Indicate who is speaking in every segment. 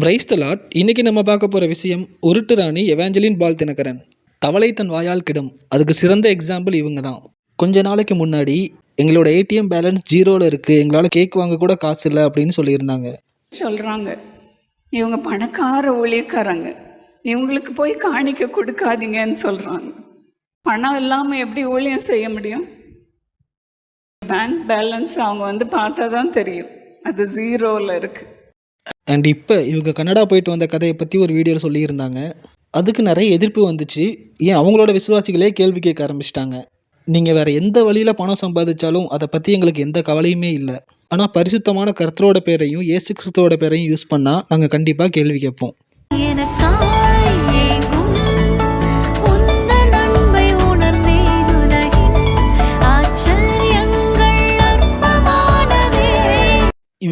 Speaker 1: Price தலாட் இன்னைக்கு நம்ம பார்க்க போகிற விஷயம் உருட்டு ராணி எவாஞ்சலின் பால் தினகரன். தவளை தன் வாயால் கிடும். அதுக்கு சிறந்த எக்ஸாம்பிள் இவங்க தான். கொஞ்ச நாளைக்கு முன்னாடி எங்களோட ஏடிஎம் பேலன்ஸ் ஜீரோவில் இருக்குது எங்களால் கேக் வாங்க கூட காசு இல்லை அப்படின்னு சொல்லியிருந்தாங்க.
Speaker 2: சொல்கிறாங்க இவங்க பணக்கார ஊழியக்காரங்க. இவங்களுக்கு போய் காணிக்க கொடுக்காதீங்கன்னு சொல்கிறாங்க பணம் இல்லாமல் எப்படி ஊழியம் செய்ய முடியும்? பேங்க் பேலன்ஸ் அவங்க வந்து பார்த்தா தான் தெரியும். அது ஜீரோவில் இருக்குது
Speaker 1: அண்ட் இப்போ இவங்க கனடா போயிட்டு வந்த கதையை பற்றி ஒரு வீடியோவில் சொல்லியிருந்தாங்க. அதுக்கு நிறைய எதிர்ப்பு வந்துச்சு. ஏன் அவங்களோட விசுவாசிகளே கேள்வி கேட்க ஆரம்பிச்சிட்டாங்க. நீங்கள் வேறு எந்த வழியில் பணம் சம்பாதிச்சாலும் அதை பற்றி எங்களுக்கு எந்த கவலையுமே இல்லை. ஆனால் பரிசுத்தமான கர்த்தரோட பேரையும் இயேசு கிறிஸ்துவோட பேரையும் யூஸ் பண்ணால் நாங்கள் கண்டிப்பாக கேள்வி கேட்போம்.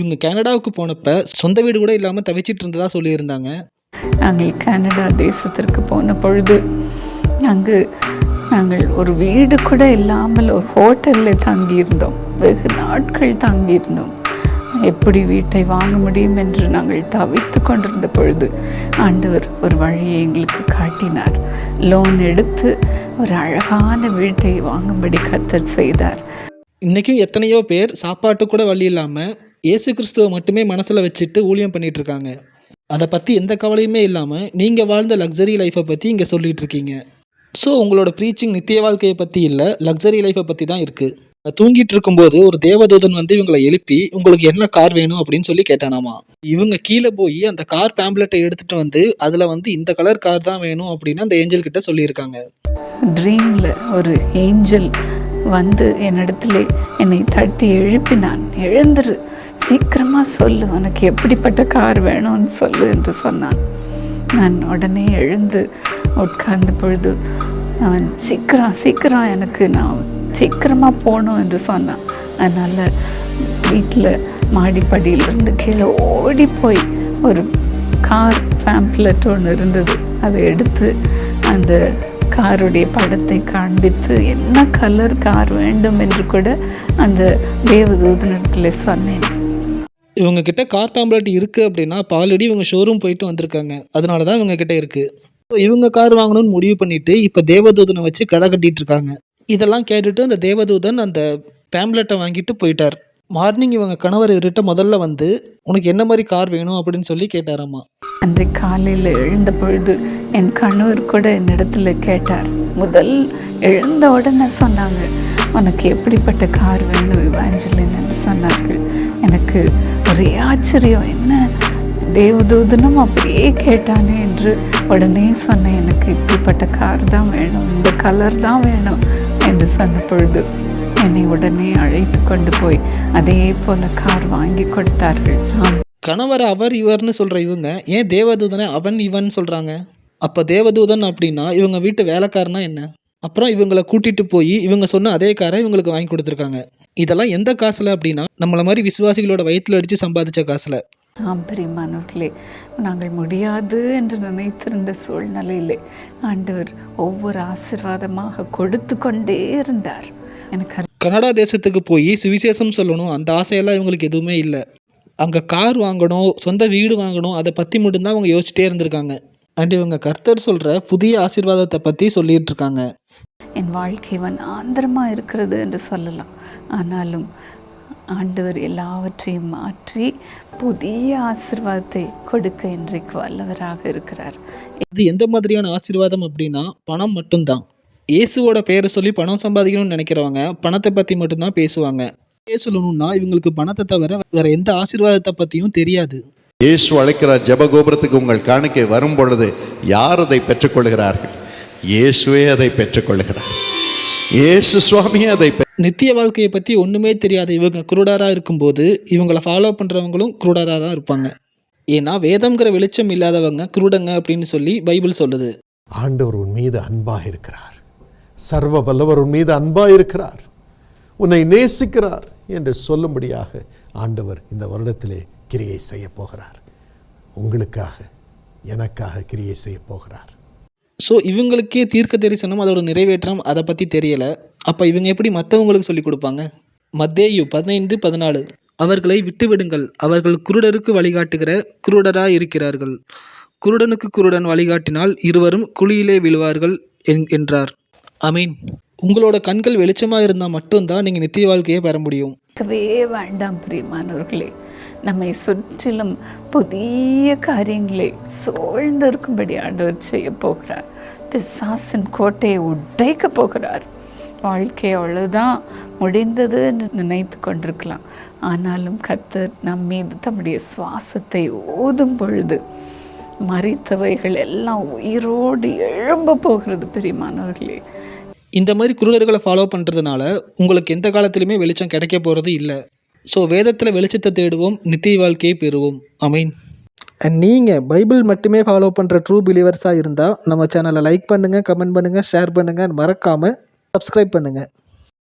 Speaker 1: இவங்க கனடாவுக்கு போனப்ப சொந்த வீடு கூட இல்லாமல் தவிச்சிட்டு இருந்ததா சொல்லியிருந்தாங்க.
Speaker 2: நாங்கள் கனடா தேசத்திற்கு போன பொழுது அங்கு நாங்கள் ஒரு வீடு கூட இல்லாமல் ஒரு ஹோட்டலில் தங்கியிருந்தோம். வெகு நாட்கள் தங்கியிருந்தோம். எப்படி வீட்டை வாங்க முடியும் என்று நாங்கள் தவித்து கொண்டிருந்த பொழுது ஆண்டவர் ஒரு வழியை எங்களுக்கு காட்டினார். லோன் எடுத்து ஒரு அழகான வீட்டை வாங்கும்படி கத்தர் செய்தார்.
Speaker 1: இன்றைக்கும் எத்தனையோ பேர் சாப்பாட்டு கூட வழி இல்லாமல் இயேசு கிறிஸ்துவை மட்டுமே மனசில் வச்சுட்டு ஊழியம் பண்ணிகிட்ருக்காங்க இருக்காங்க அதை பற்றி எந்த கவலையுமே இல்லாமல் நீங்கள் வாழ்ந்த லக்ஸரி லைஃப்பை பற்றி இங்கே சொல்லிகிட்டு இருக்கீங்க. ஸோ உங்களோட ப்ரீச்சிங் நித்திய வாழ்க்கையை பற்றி இல்லை லக்ஸரி லைஃப்பை பற்றி தான் இருக்குது தூங்கிட்டு இருக்கும்போது ஒரு தேவதூதன் வந்து இவங்களை எழுப்பி உங்களுக்கு என்ன கார் வேணும்? அப்படின்னு சொல்லி கேட்டானாமா. இவங்க கீழே போய் அந்த கார் பேம்ப்ளெட்டை எடுத்துகிட்டு வந்து அதில் வந்து இந்த கலர் கார் தான் வேணும் அப்படின்னு அந்த ஏஞ்சல் கிட்ட சொல்லியிருக்காங்க.
Speaker 2: ட்ரீமில் ஒரு ஏஞ்சல் வந்து என்னிடத்துல என்னை தட்டி எழுப்பினான். எழுந்துரு. சீக்கிரமாக சொல்லு உனக்கு எப்படிப்பட்ட கார் வேணும்னு சொல்லு என்று சொன்னான். நான் உடனே எழுந்து உட்கார்ந்த பொழுது அவன் சீக்கிரம் சீக்கிரம் எனக்கு நான் சீக்கிரமாக போகணும் என்று சொன்னான். அதனால் வீட்டில் மாடிப்படியிலிருந்து கீழே ஓடி போய் ஒரு கார் ஃபேம்ப்லெட் ஒன்று இருந்தது. அதை எடுத்து அந்த காருடைய படத்தை காண்பித்து என்ன கலர் கார் வேண்டும்? என்று கூட அந்த தேவதூதனிடத்தில் சொன்னேன்.
Speaker 1: இவங்கக்கிட்ட கார் பேம்ப்லெட் இருக்குது அப்படின்னா அப்போ ஆல்ரெடி இவங்க ஷோரூம் போயிட்டு வந்திருக்காங்க. அதனால தான் இவங்ககிட்ட இருக்குது ஸோ இவங்க கார் வாங்கணும்னு முடிவு பண்ணிவிட்டு இப்போ தேவதூதனை வச்சு கதை கட்டிகிட்டு இருக்காங்க. இதெல்லாம் கேட்டுட்டு அந்த தேவதூதன் அந்த பேம்ப்லெட்டை வாங்கிட்டு போயிட்டார். மார்னிங் இவங்க கணவர் இருட்ட முதல்ல வந்து உனக்கு என்ன மாதிரி கார் வேணும்? அப்படின்னு சொல்லி கேட்டாராம்மா.
Speaker 2: அன்றைக்கு காலையில் எழுந்த பொழுது என் கணவர் கூட என்னிடத்துல கேட்டார். முதல் எழுந்த உடனே சொன்னாங்க உனக்கு எப்படிப்பட்ட கார் வேணும் இவாஞ்சலின் சொன்னார்கள். எனக்கு ஒரே ஆச்சரியம் என்ன? தேவதூதனும் அப்படியே கேட்டானே என்று உடனே சொன்னேன் எனக்கு இப்படிப்பட்ட கார் தான் வேணும் இந்த கலர் தான் வேணும் என்று சொன்ன பொழுது என்னை உடனே அழைத்து கொண்டு போய் அதே போல கார் வாங்கி கொடுத்தார்கள்.
Speaker 1: கணவர் அவர் இவர்னு சொல்கிற இவங்க ஏன் தேவதூதனை அவன் இவன் சொல்கிறாங்க அப்போ தேவதூதன் அப்படின்னா இவங்க வீட்டு வேலைக்காரனா என்ன? அப்புறம் இவங்களை கூட்டிட்டு போய் இவங்க சொன்ன அதே காரை இவங்களுக்கு வாங்கி கொடுத்துருக்காங்க. இதெல்லாம் எந்த காசில் அப்படின்னா நம்மளை மாதிரி விசுவாசிகளோட வயிற்றுல அடித்து சம்பாதிச்ச காசில்.
Speaker 2: ஆம் பிரியமானவர்களே நாங்கள் முடியாது என்று நினைத்திருந்த சூழ்நிலையிலே ஆண்டவர் ஒவ்வொரு ஆசீர்வாதமாக கொடுத்து கொண்டே இருந்தார். எனக்கு
Speaker 1: கனடா தேசத்துக்கு போய் சுவிசேஷம் சொல்லணும் அந்த ஆசையெல்லாம் இவங்களுக்கு எதுவுமே இல்லை. அங்கே கார் வாங்கணும் சொந்த வீடு வாங்கணும் அதை பற்றி மட்டும்தான் அவங்க யோசிச்சிட்டே இருந்திருக்காங்க. அண்ட் இவங்க கர்த்தர் சொல்கிற புதிய ஆசீர்வாதத்தை பற்றி சொல்லிட்டு இருக்காங்க.
Speaker 2: வாழ்க்கை வனாந்திரமாக இருக்கிறது என்று சொல்லலாம். ஆனாலும் ஆண்டவர் எல்லாவற்றையும் மாற்றி புதிய ஆசீர்வாதத்தை கொடுக்க இன்றைக்கு வல்லவராக இருக்கிறார்.
Speaker 1: இது எந்த மாதிரியான ஆசீர்வாதம் அப்படின்னா பணம் மட்டும்தான். இயேசுவோட பேரை சொல்லி பணம் சம்பாதிக்கணும்னு நினைக்கிறவங்க பணத்தை பற்றி மட்டும்தான் பேசுவாங்க. சொல்லணும்னா இவங்களுக்கு பணத்தை தவிர வேற எந்த ஆசீர்வாதத்தை பற்றியும் தெரியாது.
Speaker 3: இயேசு அழைக்கிறார் ஜெபகோபுரத்துக்கு உங்கள் காணிக்கை வரும் பொழுது யார் அதை பெற்றுக்கொள்கிறார்கள்? இயேசுவே அதை பெற்றுக்கொள்கிறார். இயேசு சுவாமியே அதை
Speaker 1: நித்திய வாழ்க்கையை பற்றி ஒன்றுமே தெரியாத இவங்க குருடராக இருக்கும்போது இவங்கள ஃபாலோ பண்ணுறவங்களும் குருடராக தான் இருப்பாங்க. ஏன்னா வேதம்ங்கிற வெளிச்சம் இல்லாதவங்க குருடங்க அப்படின்னு சொல்லி பைபிள் சொல்லுது.
Speaker 4: ஆண்டவர் உன் மீது அன்பாக இருக்கிறார். சர்வ வல்லவர் உன் மீது அன்பாக இருக்கிறார். உன்னை நேசிக்கிறார் என்று சொல்லும்படியாக ஆண்டவர் இந்த வருடத்திலே கிரியை செய்ய போகிறார். உங்களுக்காக எனக்காக கிரியை செய்ய போகிறார்.
Speaker 1: ஸோ இவங்களுக்கே தீர்க்க தரிசனம் அதோட நிறைவேற்றம் அதை பற்றி தெரியலை. அப்போ இவங்க எப்படி மற்றவங்களுக்கு சொல்லி கொடுப்பாங்க? மத்தேயு பதினைந்து பதினாலு. அவர்களை விட்டுவிடுங்கள் அவர்கள் குருடருக்கு வழிகாட்டுகிற குருடராக இருக்கிறார்கள். குருடனுக்கு குருடன் வழிகாட்டினால் இருவரும் குழியிலே விழுவார்கள் என்- என்றார். அமீன் உங்களோட கண்கள் வெளிச்சமாக இருந்தால் மட்டும்தான் நீங்கள் நித்திய வாழ்க்கையை பெற முடியும்.
Speaker 2: வேண்டாம் பிரியமானவர்களே. நம்மை சுற்றிலும் புதிய காரியங்களை சூழ்ந்திருக்கும்படி ஆண்டவர் செய்ய போகிறார். பிசாசின் கோட்டையை உடைக்க போகிறார். வாழ்க்கை அவ்வளவுதான் முடிந்தது என்று நினைத்து கொண்டிருக்கலாம். ஆனாலும் கத்தர் நம் மீது தம்முடைய சுவாசத்தை ஊதும் பொழுது மறித்தவைகள் எல்லாம் உயிரோடு எழும்ப போகிறது பெரியமானவர்களே.
Speaker 1: இந்த மாதிரி குருடர்களை ஃபாலோ பண்ணுறதுனால உங்களுக்கு எந்த காலத்திலுமே வெளிச்சம் கிடைக்க போகிறது இல்லை. ஸோ வேதத்தில் வெளிச்சத்தை தேடுவோம் நித்திய வாழ்க்கையை பெறுவோம். அமீன் நீங்கள் பைபிள் மட்டுமே ஃபாலோ பண்ணுற ட்ரூ பிலீவர்ஸாக இருந்தால் நம்ம சேனலை லைக் பண்ணுங்கள் கமெண்ட் பண்ணுங்கள் ஷேர் பண்ணுங்கள் மறக்காமல் சப்ஸ்கிரைப் பண்ணுங்கள்